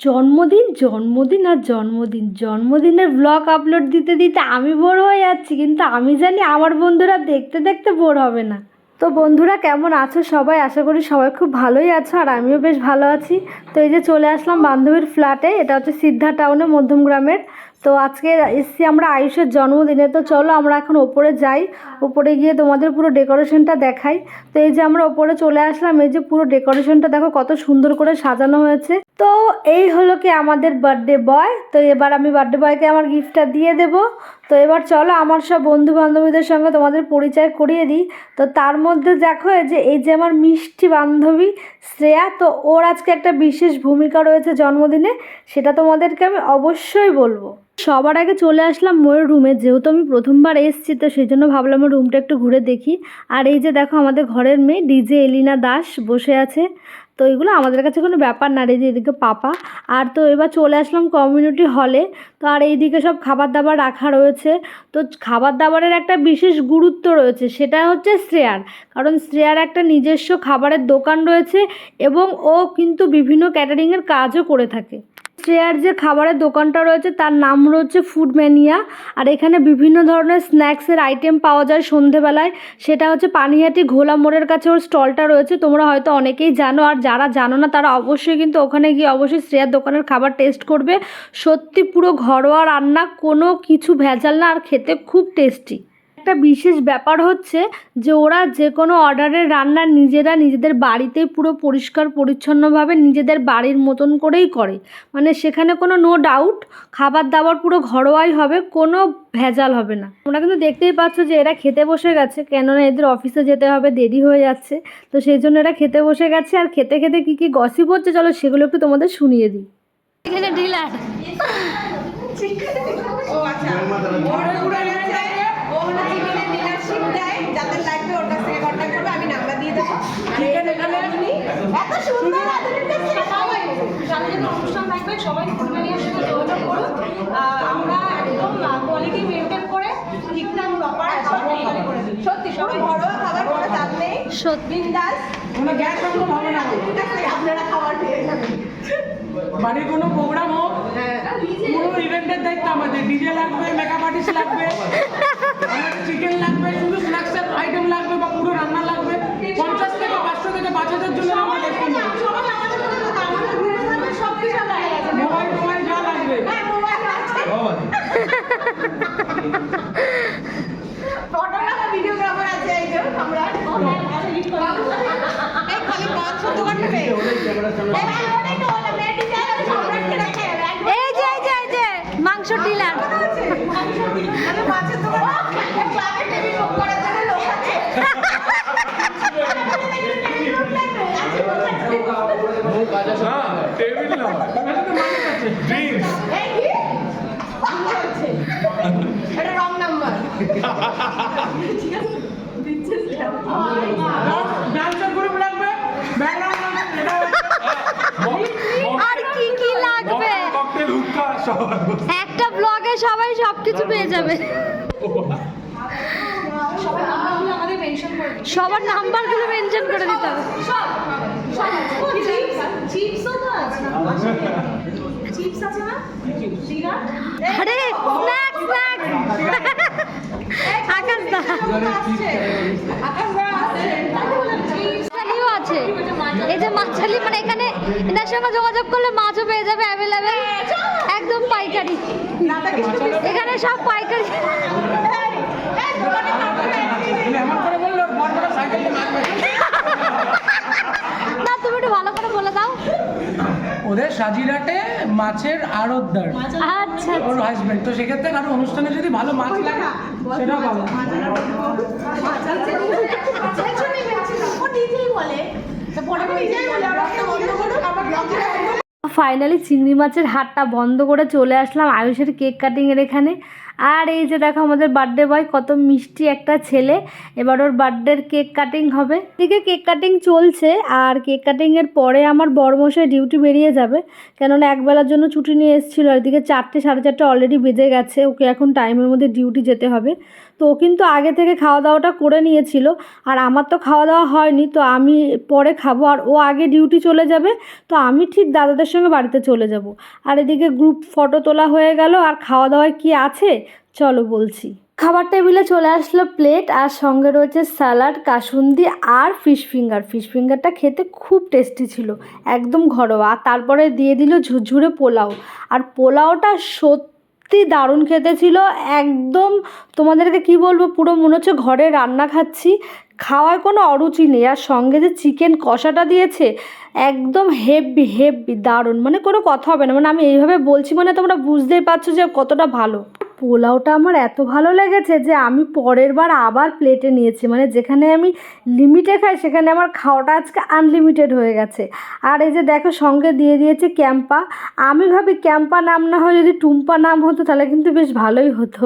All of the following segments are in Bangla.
জন্মদিন জন্মদিন আর জন্মদিন। জন্মদিনের ব্লগ আপলোড দিতে দিতে আমি বোর হয়ে যাচ্ছি, কিন্তু আমি জানি আমার বন্ধুরা দেখতে দেখতে বোর হবে না। তো বন্ধুরা, কেমন আছো সবাই? আশা করি সবাই খুব ভালোই আছো, আর আমিও বেশ ভালো আছি। তো এই যে চলে আসলাম বান্ধবীর ফ্ল্যাটে এটা হচ্ছে সিদ্ধা টাউনে মধ্যম গ্রামের। তো আজকে এসছি আমরা আয়ুষের জন্মদিনে। তো চলো আমরা এখন ওপরে যাই। ওপরে গিয়ে তোমাদের পুরো ডেকোরেশনটা দেখাই। তো এই যে আমরা ওপরে চলে আসলাম, এই যে পুরো ডেকোরেশনটা দেখো কত সুন্দর করে সাজানো হয়েছে। তো এই হলো কি আমাদের বার্থডে বয় তো এবার আমি বার্থডে বয়কে আমার গিফটটা দিয়ে দেব। তো এবার চলো আমার সব বন্ধু বান্ধবীদের সঙ্গে তোমাদের পরিচয় করিয়ে দিই। তো তার মধ্যে দেখো যে, এই যে আমার মিষ্টি বান্ধবী শ্রেয়া, তো ওর আজকে একটা বিশেষ ভূমিকা রয়েছে জন্মদিনে, সেটা তোমাদেরকে আমি অবশ্যই বলব। সবার আগে চলে আসলাম ময়ূর রুমে, যেহেতু আমি প্রথমবার এসেছি, তো সেই জন্য ভাবলাম রুমটা একটু ঘুরে দেখি। আর এই যে দেখো আমাদের ঘরের মেয়ে ডিজে এলিনা দাস বসে আছে। তো এগুলো আমাদের কাছে কোনো ব্যাপার না রে এদিকে পাপা। আর তো এবার চলে আসলাম কমিউনিটি হলে তো আর এইদিকে সব খাবার দাবার রাখা রয়েছে। তো খাবার দাবারের একটা বিশেষ গুরুত্ব রয়েছে, সেটা হচ্ছে শ্রেয়ার। কারণ শ্রেয়ার একটা নিজস্ব খাবারের দোকান রয়েছে এবং ও কিন্তু বিভিন্ন ক্যাটারিংয়ের কাজও করে থাকে। শ্রেয়ার যে খাবারের দোকানটা রয়েছে, তার নাম রয়েছে ফুড ম্যানিয়া আর এখানে বিভিন্ন ধরনের স্ন্যাক্সের আইটেম পাওয়া যায় সন্ধেবেলায়। সেটা হচ্ছে পানিহাটি ঘোলা মোড়ের কাছে ওর স্টলটা রয়েছে। তোমরা হয়তো অনেকেই জানো, আর যারা জানো না, তারা অবশ্যই কিন্তু ওখানে গিয়ে অবশ্যই শ্রেয়ার দোকানের খাবার টেস্ট করবে। সত্যি পুরো ঘরোয়া রান্না, কোনো কিছু ভেজাল না, আর খেতে খুব টেস্টি একটা বিশেষ ব্যাপার হচ্ছে যে ওরা যে কোনো অর্ডারের রান্না নিজেরা নিজেদের বাড়িতেই পুরো পরিষ্কার পরিচ্ছন্নভাবে নিজেদের বাড়ির মতন করেই করে। মানে সেখানে কোনো নো ডাউট খাবার দাবার পুরো ঘরোয়াই হবে কোনো ভেজাল হবে না। তোমরা কিন্তু দেখতেই পাচ্ছ যে এরা খেতে বসে গেছে কেননা এদের অফিসে যেতে হবে দেরি হয়ে যাচ্ছে। তো সেই জন্য এরা খেতে বসে গেছে আর খেতে খেতে কী কী গসিপ হচ্ছে চলো সেগুলো একটু তোমাদের শুনিয়ে দিই। এখানে ডিলার ও আচ্ছা। ও হলো চিকেনের ডিলারশিপ দেয় যাদের লাগবে ওর কাছ থেকে কন্ট্যাক্ট করবে আমি নাম্বার দিয়ে দেবো। এখানে এত সুন্দর আদরের সবাই জন্য অনুষ্ঠান থাকবে সবাই ফুটবলের সাথে যোগাযোগ করুন আহ, আমরা একদম কোয়ালিটি মেনটেন করে ঠিকঠাক প্রপার ডেলিভারি করে দিই সত্যি সবাই ঘরোয়া খাবার কোনো চাপ নেই সত্যি দাস কোনো গ্যাস সম্ভব হবে না আপনারা খাবার পেয়ে যাবেন। বাড়ির কোনো প্রোগ্রাম হোক হ্যাঁ। পুরো ইভেন্টের দায়িত্ব আমাদের। ডিজে লাগবে মেকআপ আর্টিস্ট লাগবে চিকেন লাগবে শুধু স্ন্যাক্সের আইটেম লাগবে বা পুরো রান্না লাগবে পঞ্চাশ থেকে পাঁচশো থেকে পাঁচ হাজার জন্য আমরা দেখতে নেব সবাই আমাদের সাথে কথা, আমাদের ঘুরে থাকবে সব কিছু আমরা হয়ে গেছে মোবাইল টোবাইল যা লাগবে হ্যাঁ মোবাইল আছে ফটোগ্রাফার ভিডিওগ্রাফার আছে এই যে আমরা এই খালি মাংস দোকান থেকে এই যে এই যে এই যে মাংস ডিলার টেবিল লোক আছে? না ড্রিঙ্কস। এটা রং নাম্বার গ্রুপ লাগবে ব্যাকগ্রাউন্ড লাগবে এটা আর কি কি লাগবে ককটেল হুক্কা সব একটা ব্লগে সবাই সবকিছু পেয়ে যাবে। সবার নাম্বারগুলো মেনশন করে দিতে হবে। আরে আকাশ দা। আকাশ আছে। এই যে মাছালি মানে এখানে এনার সঙ্গে যোগাযোগ করলে মাছও পেয়ে যাবে অ্যাভেলেবেল একদম পাইকারি। এখানে সব পাইকারি। না তুমি একটু ভালো করে বলে দাও। ওদের সাজিরাটে মাছের আড়তদার। আচ্ছা ওর হাজবেন্ড তো সেক্ষেত্রে কারও অনুষ্ঠানে যদি ভালো মাছ লাগে সেটাও পাবো ও নিজেই বলে তো পরে নিজেই বলে আমরা একটা বন্ধ করুন আমরা ব্লগে ফাইনালি চিংড়ি মাছের হাটটা বন্ধ করে চলে আসলাম আয়ুষের কেক কাটিংয়ের এখানে। আর এই যে দেখো আমাদের বার্থডে বয় কত মিষ্টি একটা ছেলে। এবার ওর বার্থডের কেক কাটিং হবে। এদিকে কেক কাটিং চলছে, আর কেক কাটিংয়ের পরে আমার বড়মশাই ডিউটি বেরিয়ে যাবে। কেননা একবেলার জন্য ছুটি নিয়ে এসেছিল, আর এদিকে চারটে, সাড়ে চারটে অলরেডি বেজে গেছে। ওকে এখন টাইমের মধ্যে ডিউটি যেতে হবে। তো ও কিন্তু আগে থেকে খাওয়া দাওয়াটা করে নিয়েছিল, আর আমার তো খাওয়া দাওয়া হয়নি, তো আমি পরে খাব। আর ও আগে ডিউটি চলে যাবে, তো আমি ঠিক দাদাদের সঙ্গে বাড়িতে চলে যাব। আর এদিকে গ্রুপ ফটো তোলা হয়ে গেল, আর খাওয়া দাওয়ায় কি আছে? চলো বলছি। খাবার টেবিলে চলে আসলো প্লেট আর সঙ্গে রয়েছে স্যালাড, কাসুন্দি আর ফিশ ফিঙ্গার। ফিশ ফিঙ্গারটা খেতে খুব টেস্টি ছিল, একদম ঘরোয়া। আর তারপরে দিয়ে দিল ঝুরঝুরে পোলাও। আর পোলাওটা সত্যি দারুণ খেতে ছিল, একদম তোমাদেরকে কি বলব, পুরো মনে হচ্ছে ঘরে রান্না খাচ্ছি, খাওয়ায় কোনো অরুচি নেই। আর সঙ্গে যে চিকেন কষাটা দিয়েছে, একদম হেভি হেভি দারুণ। মানে কোনো কথা হবে না। মানে আমি এইভাবে বলছি মানে তোমরা বুঝতেই পারছ যে কতটা ভালো। পোলাওটা আমার এত ভালো লেগেছে যে আমি পরের বার আবার প্লেটে নিয়েছি। মানে যেখানে আমি লিমিটে খাই, সেখানে আমার খাওয়াটা আজকে আনলিমিটেড হয়ে গেছে। আর এই যে দেখো, সঙ্গে দিয়ে দিয়েছে ক্যাম্পা। আমি ভাবি ক্যাম্পা নাম না হয় যদি টুম্পা নাম হতো, তাহলে কিন্তু বেশ ভালোই হতো।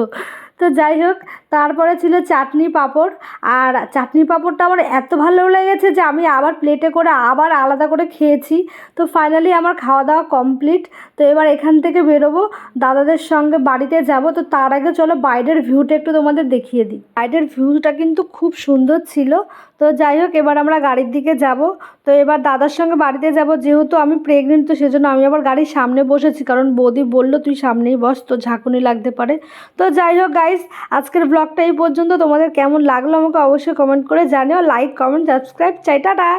তো যাই হোক তারপরে ছিল চাটনি পাঁপড়। আর চাটনি পাঁপড়টা আমার এত ভালো লেগেছে যে আমি আবার প্লেটে করে আবার আলাদা করে খেয়েছি। তো ফাইনালি আমার খাওয়া দাওয়া কমপ্লিট তো এবার এখান থেকে বেরোবো। দাদাদের সঙ্গে বাড়িতে যাব। তো তার আগে চলো বাইরের ভিউটা একটু তোমাদের দেখিয়ে দিই। বাইরের ভিউটা কিন্তু খুব সুন্দর ছিল। তো যাই হোক, এবার আমরা গাড়ির দিকে যাব। তো এবার দাদার সঙ্গে বাড়িতে যাব। যেহেতু আমি প্রেগনেন্ট তো সেজন্য আমি আবার গাড়ির সামনে বসেছি। কারণ বৌদি বলল, তুই সামনেই বস তো ঝাঁকুনি লাগতে পারে। তো যাই হোক গাইস আজকের ব্লগটা এই পর্যন্ত। তোমাদের কেমন লাগল আমাকে অবশ্যই কমেন্ট করে জানিও। লাইক কমেন্ট সাবস্ক্রাইব চাই, টাটা!